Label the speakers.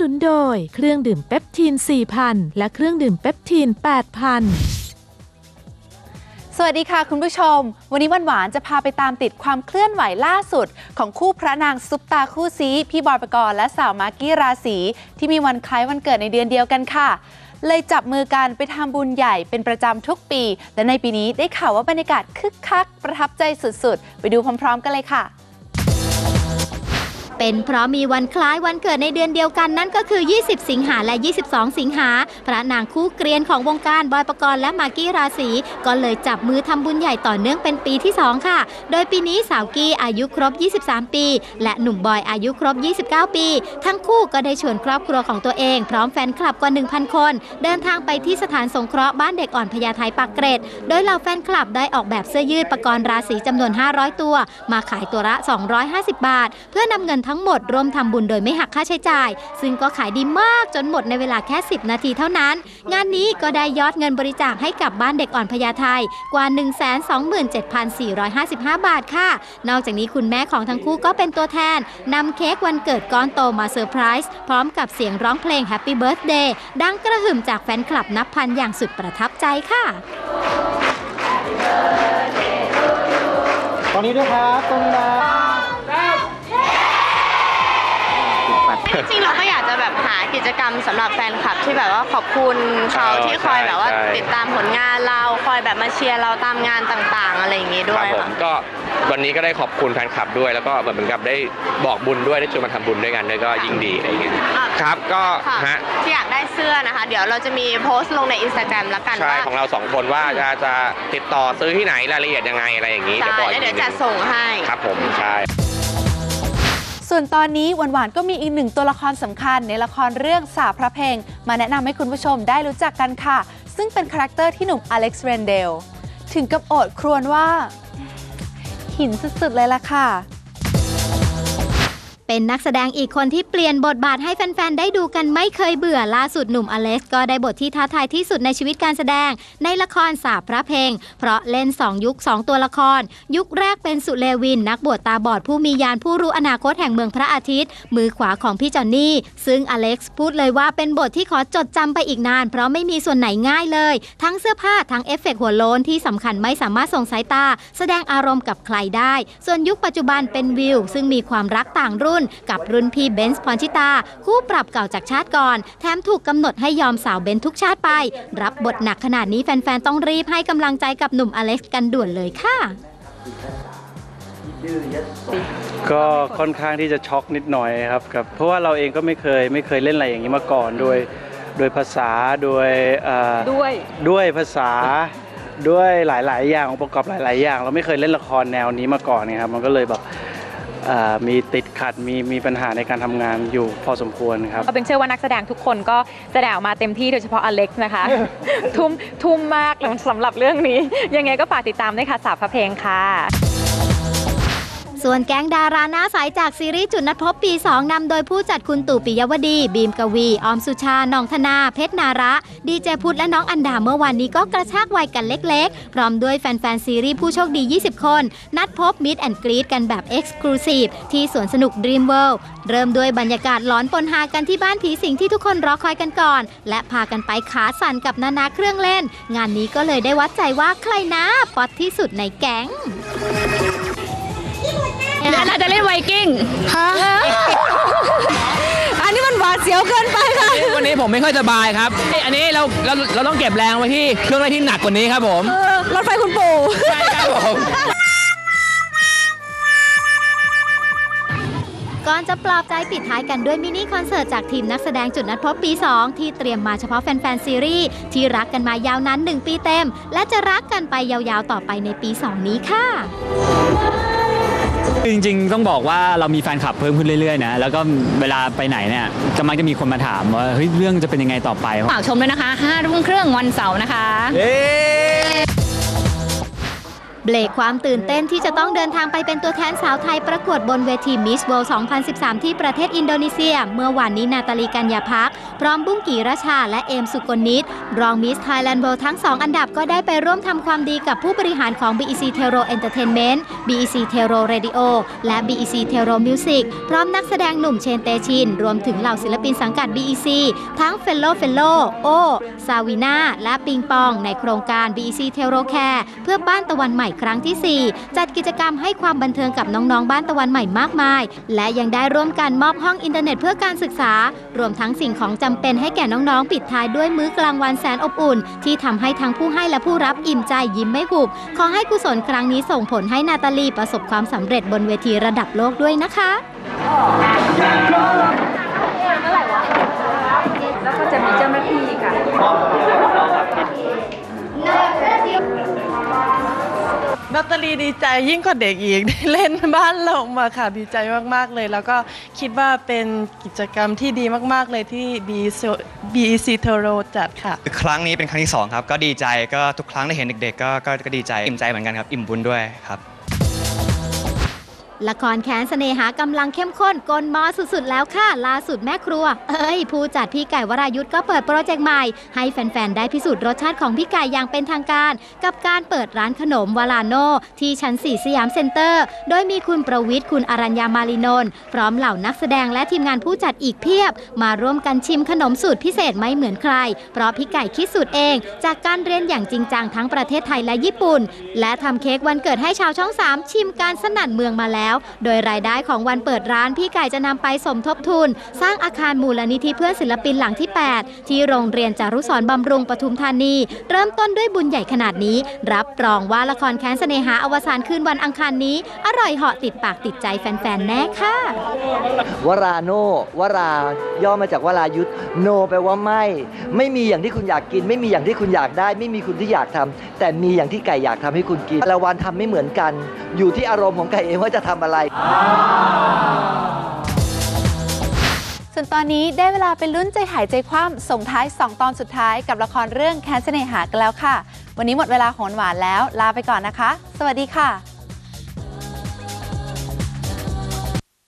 Speaker 1: นุนโดย เครื่องดื่มเปปทีน 4,000 และเครื่องดื่มเปปทีน 8,000
Speaker 2: สวัสดีค่ะคุณผู้ชม วันนี้วันหวานจะพาไปตามติดความเคลื่อนไหวล่าสุด ของคู่พระนางซุปตาคู่ซี พี่บอยปกรณ์และสาวมากกี้ราศีที่มีวันคล้ายวันเกิดในเดือนเดียวกันค่ะเลยจับมือกันไปทำบุญใหญ่เป็นประจำทุกปี และในปีนี้ได้ข่าวว่าบรรยากาศคึกคัก ประทับใจสุดๆ ไปดูพร้อมๆ กันเลยค่ะ
Speaker 3: เป็นเพราะมีวันคล้ายวันเกิดในเดือนเดียวกันนั่นก็คือ 20 สิงหาและ 22 สิงหา พระนางคู่เกรียนของวงการบอยปกรณ์และมากกี้ราศีก็เลยจับมือทำบุญใหญ่ต่อเนื่องเป็นปีที่ 2 ค่ะ โดยปีนี้สาวกี้อายุครบ 23 ปี และหนุ่มบอยอายุครบ 29 ปี ทั้งคู่ก็ได้ชวนครอบครัวของตัวเอง พร้อมแฟนคลับกว่า 1,000 คน เดินทางไปที่สถานสงเคราะห์บ้านเด็กอ่อนพญาไทปากเกร็ด โดยเหล่าแฟนคลับได้ออกแบบเสื้อยืดปกรณ์ราศีจำนวน 500 ตัว มาขายตัวละ 250 บาท เพื่อนำเงินทั้งหมดร่วมทำบุญโดยไม่หักค่าใช้จ่าย ซึ่งก็ขายดีมากจนหมดในเวลาแค่ 10 นาทีเท่านั้น งานนี้ก็ได้ยอดเงินบริจาคให้กับบ้านเด็กอ่อนพญาไทกว่า 127,455 บาทค่ะ นอกจากนี้คุณแม่ของทั้งคู่ก็เป็นตัวแทนนำเค้กวันเกิดก้อนโตมาเซอร์ไพรส์พร้อมกับเสียงร้องเพลง Happy Birthday ดังกระหึ่มจากแฟนคลับนับพันอย่างสุดประทับใจค่ะ
Speaker 4: ตรงนี้ด้วยครับ ตรงนี้นะ
Speaker 5: จริงๆเราก็อยากจะแบบหากิจกรรมสำหรับแฟนคลับที่แบบว่าขอบคุณเขา
Speaker 6: เออ
Speaker 5: ที่คอยแบบว่า
Speaker 6: ใช่
Speaker 5: ติดตามผลงานเราคอยแบบมาเชียร์เราตามงานต่างๆ อะไรอย่างงี้ด้
Speaker 6: ควรั
Speaker 5: ย
Speaker 6: บผม
Speaker 5: ค่ะ
Speaker 6: ก็วันนี้ก็ได้ขอบคุณแฟนคลับด้วย แล้วก็เหมือนกับได้บอกบุญด้วยได้ชวนมาทำบุญด้วยกันด้วยก็ยิ่งดีอะไรอย่างเงี้ย
Speaker 5: อะ
Speaker 6: ครับก็
Speaker 5: ค่ะ
Speaker 6: ฮะ
Speaker 5: ที่อยากได้เสื้อนะคะ เดี๋ยวเราจะมีโพสต์ลงในอินสตาแกรมแล้วกัน
Speaker 6: ใช่
Speaker 5: ว่า
Speaker 6: ของเราสองคนว่าจะจะติดต่อซื้อที่ไหนรายละเอียดยังไงอะไรอย่างงี้
Speaker 5: ใช่
Speaker 6: บอก
Speaker 5: แล้วเดี๋ยว
Speaker 6: อีกที
Speaker 5: จะ
Speaker 6: หนึ่
Speaker 5: ส่งให้
Speaker 6: ครับผมใช่
Speaker 2: ส่วนตอนนี้หวานๆก็มีอีกหนึ่งตัวละครสำคัญในละครเรื่องสาพระเพลง มาแนะนำให้คุณผู้ชมได้รู้จักกันค่ะ ซึ่งเป็นคาแรคเตอร์ที่หนุ่มอเล็กซ์เรนเดลถึงกับโอดครวญว่า หินสุดๆเลยล่ะค่ะ
Speaker 3: เป็นนักแสดงอีกคนที่เปลี่ยนบทบาทให้แฟน ๆ ได้ดูกันไม่เคยเบื่อล่าสุดหนุ่มอเล็กซ์ก็ได้บทที่ท้าทายที่สุดในชีวิตการแสดง ในละครสาพระเพลง เพราะเล่น 2 ยุค 2 ตัวละคร ยุคแรกเป็นสุเลวิน นักบวชตาบอดผู้มียานผู้รู้อนาคตแห่งเมืองพระอาทิตย์ มือขวาของพี่จอนนี่ ซึ่งอเล็กซ์พูดเลยว่าเป็นบทที่ขอจดจำไปอีกนาน เพราะไม่มีส่วนไหนง่ายเลย ทั้งเสื้อผ้าทั้งเอฟเฟกต์หัวโล้นที่สำคัญไม่สามารถส่งสายตา แสดงอารมณ์กับใครได้ ส่วนยุคปัจจุบันเป็นวิว ซึ่งมีความรักต่างรุ่นกับรุ่นพี่เบนซ์พรชิตา คู่ปรับเก่าจากชาติก่อน แถมถูกกำหนดให้ยอมสาวเบนซ์ทุกชาติไป รับบทหนักขนาดนี้แฟนๆ ต้องรีบให้กำลังใจกับหนุ่มอเล็กซ์กันด่วนเลยค่ะ
Speaker 4: ก็ค่อนข้างที่จะช็อกนิดหน่อยครับครับ เพราะว่าเราเองก็ไม่เคยไม่เคยเล่นอะไรอย่างนี้มาก่อนโดยโดยภาษาโดยเอ่อ
Speaker 2: ด้วย
Speaker 4: ด้วยภาษาด้วยหลาย ๆ อย่างองค์ประกอบหลาย ๆ อย่าง เราไม่เคยเล่นละครแนวนี้มาก่อนเนี่ยครับมันก็เลยแบบเอ่อ มีติดขัดมีมีปัญหาในการทำงานอยู่พอสมควรครับ
Speaker 7: ก็เป็นเชื่อว่านักแสดงทุกคนก็แสดงออกมาเต็มที่โดยเฉพาะอเล็กซ์นะคะ ทุ่มทุ่มมากสำหรับเรื่องนี้ ยังไงก็ฝากติดตามด้วยค่ะสาวพระเพลงค่ะ
Speaker 3: ส่วนแก๊งดาราหน้าใสจากซีรีส์จุดนัดพบปี 2นำโดยผู้จัดคุณตู่ปิยวดี บีมกวี ออมสุชาหนองธนา เพชรนาระ ดีเจพุทธและน้องอันดาเมื่อวานนี้ก็กระชากวัยกันเล็กๆ พร้อมด้วยแฟนๆ ซีรีส์ผู้โชคดี 20 คน นัดพบมิดแอนด์กรีดกันแบบเอ็กซ์คลูซีฟที่สวนสนุก Dream World เริ่มด้วยบรรยากาศหลอนปนฮากันที่บ้านผีสิงที่ทุกคนรอคอยกันก่อน และพากันไปขาสั่นกับนานาเครื่องเล่น งานนี้ก็เลยได้วัดใจว่าใครนะป๊อตที่สุดในแก๊ง
Speaker 7: น่าจะเล่นไวกิ้งฮะอันนี้มันหวาดเสียวเกินไปค่ะ
Speaker 8: วันนี้ผมไม่ค่อยสบายครับเอ้ยอันนี้เราเราเราต้องเก็บแรงไว้ที่เครื่องเล่นที่หนักกว่านี้ครับผม
Speaker 7: รถไฟคุณปู่
Speaker 8: ใช่ครับผม
Speaker 3: ก่อนจะปลอบใจปิดท้ายกันด้วยมินิคอนเสิร์ตจากทีมนักแสดงจุดนัดพบปี 2 ที่เตรียมมาเฉพาะแฟนๆซีรีส์ที่รักกันมายาวนาน1ปีเต็ม และจะรักกันไปยาวๆต่อไปในปี 2 นี้ค่ะ
Speaker 9: จริงๆ ต้องบอกว่าเรามีแฟนคลับเพิ่มขึ้นเรื่อยๆนะแล้วก็เวลาไปไหนเนี่ยก็มักจะมีคนมาถามว่าเฮ้ยเรื่องจะเป็นยังไงต่อไป
Speaker 7: ฝากชมด้วยนะคะ5ทุ่มครึ่งวันเสาร์นะคะ เเบ
Speaker 3: รกความตื่นเต้นที่จะต้องเดินทางไปเป็นตัวแทนสาวไทยประกวดบนเวที Miss World 2013 ที่ประเทศอินโดนีเซีย เมื่อวานนี้นาตาลีกัญญาพัก พร้อมบุ้งกีราชา และเอมสุกลนิตรองมิสไทยแลนด์เวิลด์ทั้ง 2 อันดับก็ได้ไปร่วมทำความดีกับผู้บริหารของ BEC t e r o Entertainment BEC t e r o Radio และ BEC t e r o Music พร้อมนักแสดงหนุ่มเชนเตชิน รวมถึงเหล่าศิลปินสังกัด BEC ทั้งเฟลโลเฟลโลโอซาวินาและปิงปอง ในโครงการ BEC t e r o Care เพื่อบ้านตะวันใหม่ครั้งที่ 4 จัดกิจกรรมให้ความบันเทิงกับน้องๆ บ้านตะวันใหม่มากมาย และยังได้ร่วมกันมอบห้องอินเทอร์เน็ตเพื่อการศึกษา รวมทั้งสิ่งของจำเป็นให้แก่น้องๆ ปิดท้ายด้วยมื้อกลางวันแสนอบอุ่น ที่ทำให้ทั้งผู้ให้และผู้รับอิ่มใจยิ้มไม่หุบ ขอให้กุศลครั้งนี้ส่งผลให้นาตาลีประสบความสำเร็จบนเวทีระดับโลกด้วยนะคะ
Speaker 10: แล้วก็จะมีเจ้าหน้าที่ค่ะ
Speaker 11: นัตตลีดีใจยิ่งกว่าเด็กอีกได้เล่นบ้านเรามาค่ะดีใจมาก ๆ เลย แล้วก็คิดว่าเป็นกิจกรรมที่ดีมาก ๆ เลยที่ BEC t o r o จัดค่ะ
Speaker 12: ครั้งนี้เป็นครั้งที่2ครับ ก็ดีใจก็ทุกครั้งได้เห็นเด็กๆก็ก็ก็ดีใจอิ่มใจเหมือนกันครับ อิ่มบุญด้วยครับ
Speaker 3: ละครแค้นเสน่หากำลังเข้มข้นกลมอสุดๆ แล้วค่ะล่าสุดแม่ครัว เอ้ย ผู้จัดพี่ไก่วรายุทธ์ก็เปิดโปรเจกต์ใหม่ ให้แฟน ๆ ได้พิสูจน์รสชาติของพี่ไก่อย่างเป็นทางการ กับการเปิดร้านขนมวาลาโน ที่ชั้น 4 สยามเซ็นเตอร์ โดยมีคุณประวิทย์คุณอรัญญามาลินนท์พร้อมเหล่านักแสดงและทีมงานผู้จัดอีกเพียบ มาร่วมกันชิมขนมสูตรพิเศษไม่เหมือนใคร เพราะพี่ไก่คิดสูตรเอง จากการเรียนอย่างจริงจังทั้งประเทศไทยและญี่ปุ่น และทำเค้กวันเกิดให้ชาวช่อง 3 ชิมการสนั่นเมืองมาแล้วโดยรายได้ของวันเปิดร้านพี่ไก่จะนำไปสมทบทุน สร้างอาคารมูลนิธิเพื่อนศิลปินหลังที่ 8 ที่โรงเรียนจารุสรบำรุงปทุมธานี เริ่มต้นด้วยบุญใหญ่ขนาดนี้ รับรองว่าละครแค้นเสน่หาอวสานคืนวันอังคารนี้ อร่อยเหาะติดปากติดใจแฟนๆแน่ค่ะ
Speaker 13: วราโนวราย่อมาจากวรายุทธโนแปลว่าไม่ ไม่มีอย่างที่คุณอยากกิน ไม่มีอย่างที่คุณอยากได้ ไม่มีคุณที่อยากทำแต่มีอย่างที่ไก่อยากทำให้คุณกินแต่ละวันทำไม่เหมือนกัน อยู่ที่อารมณ์ของไก่เองว่าจะทำอะไร
Speaker 2: ส่วนตอนนี้ได้เวลาไปลุ้นใจหายใจคว่ำส่งท้าย 2 ตอนสุดท้ายกับละครเรื่องแค้นเสน่หากันแล้วค่ะ วันนี้หมดเวลาของหวานแล้ว ลาไปก่อนนะคะ สวัสดีค่ะ